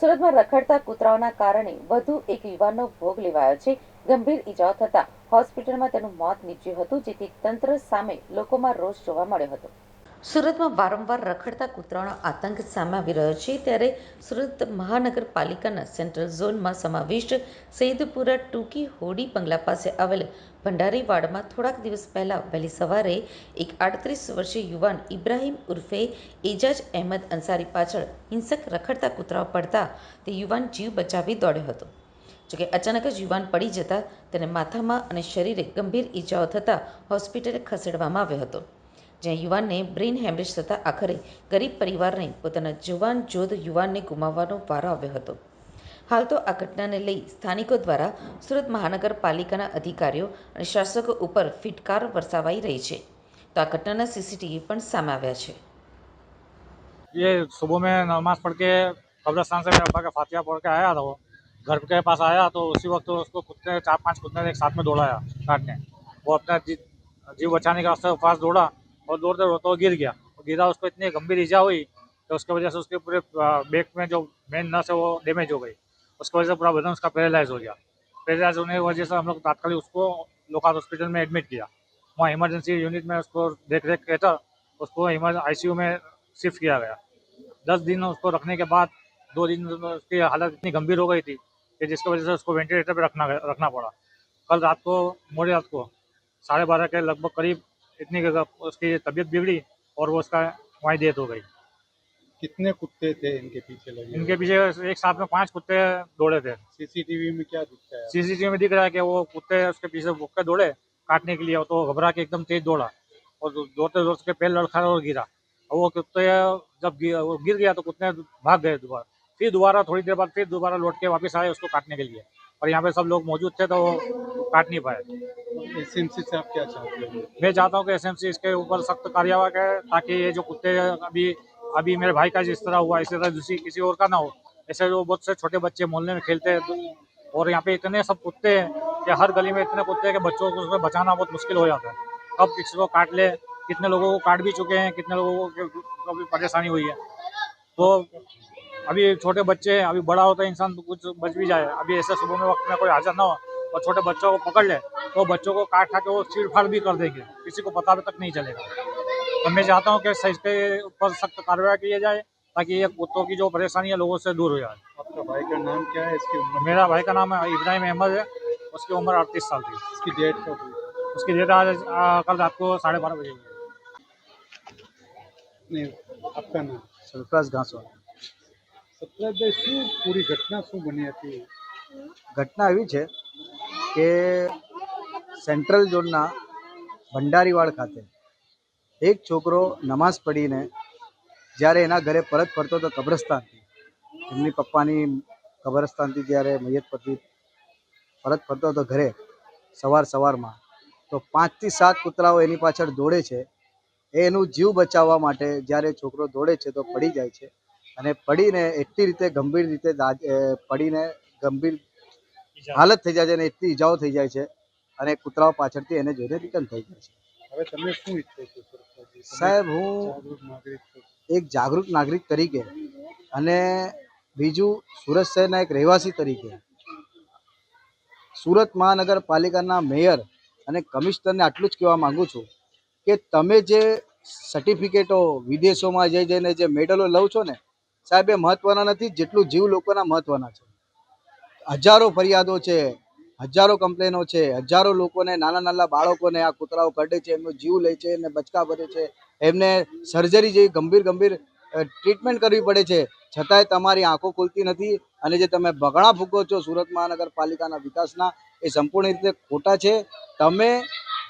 સુરતમાં રખડતા કૂતરાઓના કારણે વધુ એક યુવાનનો ભોગ લેવાયો છે. ગંભીર ઈજાઓ થતા હોસ્પિટલમાં તેનું મોત નીપજ્યું હતું, જેથી તંત્ર સામે લોકોમાં રોષ જોવા મળ્યો હતો. સુરતમાં વારંવાર રખડતા કૂતરાનો આતંક સામે આવી રહ્યો છે, ત્યારે સુરત મહાનગરપાલિકાના સેન્ટ્રલ ઝોનમાં સમાવિષ્ટ સૈદપુરા ટૂંકી હોડી બંગલા પાસે આવેલ ભંડારીવાડમાં થોડાક દિવસ પહેલાં વહેલી સવારે એક આડત્રીસ વર્ષીય યુવાન ઇબ્રાહીમ ઉર્ફે એજાજ અહેમદ અંસારી પાછળ હિંસક રખડતા કૂતરાઓ પડતા તે યુવાન જીવ બચાવી દોડ્યો હતો. જોકે અચાનક જ યુવાન પડી જતા તેને માથામાં અને શરીરે ગંભીર ઈજાઓ થતાં હોસ્પિટલે ખસેડવામાં આવ્યો હતો. જ્યાં યુવાનને બ્રેઇન હેમરેજ થતાં આખરે ગરીબ પરિવારને પોતાના જુવાન જોધ યુવાનને ગુમાવવાનો વારો આવ્યો હતો હાલ તો આ ઘટનાને લઈ સ્થાનિકો દ્વારા સુરત મહાનગરપાલિકાના અધિકારીઓ અને શાસકો ઉપર ફિટકાર વરસાવાઈ રહી છે તો આ ઘટનાના સીસીટીવી પણ સામે આવ્યા છે ये सुबह में नमाज पढ़ के कब्रस्तान से मेरे अब्बा का फातिहा पढ़ के आया था वो घर के पास आया तो उसी वक्त उसको कुत्ते चार पांच कुत्ते ने एक साथ में दौड़ाया काटने वो अपना जी, जीव बचाने के रास्ते पास दौड़ा और दौड़ते दौड़ते वो गिर गया। गिरा उसको इतनी गंभीर ईजा हुई कि उसकी वजह से उसके पूरे बैक में जो मेन नस है वो डैमेज हो गई। उसकी वजह से पूरा बदन उसका पैरालाइज हो गया। पैरालाइज होने की वजह से हम लोग तात्कालिक उसको लोकाल हॉस्पिटल में एडमिट किया। वहाँ इमरजेंसी यूनिट में उसको देख रेख के हेठળ उसको आईसीयू में शिफ्ट किया गया। दस दिन उसको रखने के बाद दो दिन उसकी हालत इतनी गंभीर हो गई थी कि जिसकी वजह से उसको वेंटिलेटर पर रखना रखना पड़ा। कल रात को, मोड़ी रात को साढ़े बारह के लगभग करीब इतनी उसकी तबीयत बिगड़ी और वो उसका वहीं डेथ हो गई। कितने कुत्ते थे इनके पीछे लगे इनके पीछे एक साथ में पाँच कुत्ते दौड़े थे। सीसीटीवी में क्या दिखता है? सीसीटीवी में दिख रहा है कि वो कुत्ते उसके पीछे भुक के दौड़े काटने के लिए तो घबरा के एकदम तेज दौड़ा और दौड़ते दौड़ते उसके पैर लड़खड़ा और गिरा। और वो कुत्ते जब वो गिर गया तो कुत्ते भाग गए दोबारा। फिर दोबारा थोड़ी देर बाद फिर दोबारा लौट के वापस आए उसको काटने के लिए। और यहाँ पे सब लोग मौजूद थे तो वो काट नहीं पाए। एसएमसी से आप क्या चाहते हो? मैं चाहता हूँ कि एसएमसी इसके ऊपर सख्त कार्यवाही करे, ताकि ये जो कुत्ते अभी अभी मेरे भाई का जिस तरह हुआ, इसी तरह दूसरी किसी और का ना हो। ऐसे जो बहुत से छोटे बच्चे मोहल्ले में खेलते हैं तो- और यहाँ पे इतने सब कुत्ते हैं कि हर गली में इतने कुत्ते हैं कि बच्चों को उसमें बचाना बहुत मुश्किल हो जाता है। कब किसी को काट ले, कितने लोगों को काट भी चुके हैं, कितने लोगों को को भी परेशानी हुई है। तो अभी छोटे बच्चे हैं, अभी बड़ा होता है इंसान तो कुछ बच भी जाए। अभी ऐसे सुबह में वक्त में कोई हाजिर ना हो और छोटे बच्चों को पकड़ ले तो बच्चों को काट खा के वो चीड़ फाड़ भी कर देंगे किसी को पता भी तक नहीं चलेगा तो मैं चाहता हूँ कि सही के ऊपर सख्त कार्रवाई की जाए ताकि ये कुत्तों की जो परेशानी है लोगों से दूर हो जाए आपका भाई का नाम क्या है इसकी उम्र मेरा भाई का नाम है इब्राहिम अहमद है उसकी उम्र अड़तीस साल थी इसकी डेट कब हुई उसकी डेट आज आ, कल रात को साढ़े बारह बजे हुई है। नहीं आपका नाम સરફરાજ ઘાસવા સત્રાજભાઈ શું પૂરી ઘટના શું બની હતી ઘટના એવી છે કે સેન્ટ્રલ ઝોનના ભંડારીવાડ ખાતે એક છોકરો નમાઝ પઢીને જ્યારે એના ઘરે પરત ફરતો હતો કબ્રસ્તાનથી, એમની પપ્પાની કબ્રસ્તાનથી જ્યારે મૈયત પતિ પરત ફરતો હતો ઘરે સવાર સવારમાં, તો પાંચથી સાત કૂતરાઓ એની પાછળ દોડે છે. એ એનું જીવ બચાવવા માટે જ્યારે છોકરો દોડે છે તો પડી જાય છે. અને પડીને એટલી રીતે ગંભીર રીતે પડીને ગંભીર હાલત થઈ જાય છે અને એટલી ઈજાઓ થઈ જાય છે અને કૂતરાઓ પાછળથી એને જોઈને રિટર્ન થઈ જાય છે. હવે તમે શું ઈચ્છો છો સાહેબ હું એક જાગૃત નાગરિક તરીકે અને બીજું સુરત શહેરના એક રહેવાસી તરીકે સુરત મહાનગરપાલિકાના મેયર અને કમિશનરને આટલું જ કહેવા માંગુ છું કે તમે જે સર્ટિફિકેટો વિદેશોમાં જઈ જઈને જે મેડલો લઉં છો ને સાહેબ એ મહત્વના નથી જેટલું જીવ લોકોના મહત્વના છે. હજારો ફરિયાદો છે, હજારો કમ્પ્લેનો છે, હજારો લોકોને, નાના નાના બાળકોને આ કૂતરાઓ કરડે છે, એમનો જીવ લે છે, એમને બચકા ભરે છે, એમને સર્જરી જેવી ગંભીર ગંભીર ટ્રીટમેન્ટ કરવી પડે છે. છતાંય તમારી આંખો ખુલતી નથી અને જે તમે બગણા ફૂકો છો સુરત મહાનગરપાલિકાના વિકાસના, એ સંપૂર્ણ રીતે ખોટા છે. તમે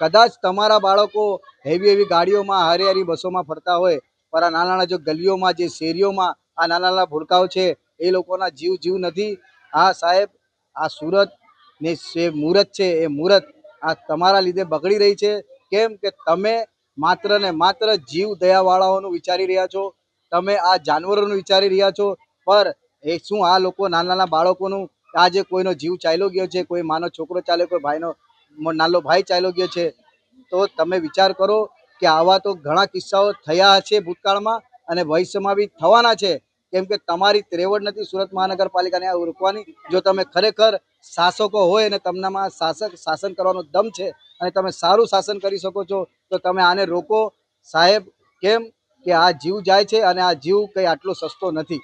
કદાચ તમારા બાળકો હેવી હેવી ગાડીઓમાં હારી હારી બસોમાં ફરતા હોય પણ આ નાના નાના જો ગલીઓમાં, જે શેરીઓમાં આ નાના નાના ભૂલકાઓ છે, એ લોકોના જીવ જીવ નથી. આ સાહેબ, આ સુરતની જે મુહૂર્ત છે, એ મુહૂર્ત આ તમારા લીધે બગડી રહી છે. કેમ કે તમે માત્ર ને માત્ર જીવ દયાવાળાઓનું વિચારી રહ્યા છો. તમે આ જાનવરોનું વિચારી રહ્યા છો. પર એ શું આ લોકો નાના નાના બાળકોનું આજે કોઈનો જીવ ચાલ્યો ગયો છે? કોઈ માનો છોકરો ચાલ્યો, કોઈ ભાઈનો નાનો ભાઈ ચાલ્યો ગયો છે? તો તમે વિચાર કરો કે આવા તો ઘણા કિસ્સાઓ થયા છે ભૂતકાળમાં અને ભવિષ્યમાં બી થવાના છે. કેમ કે તમારી ત્રેવડ નથી સુરત મહાનગરપાલિકાને આ રોકવાની જો તમે ખરેખર શાસકો હોય અને તમારામાં શાસક શાસન કરવાનો દમ છે અને તમે સારું શાસન કરી શકો છો, તો તમે આને રોકો. સાહેબ, કેમ કે આ જીવ જાય છે અને આ જીવ કંઈ આટલો સસ્તો નથી.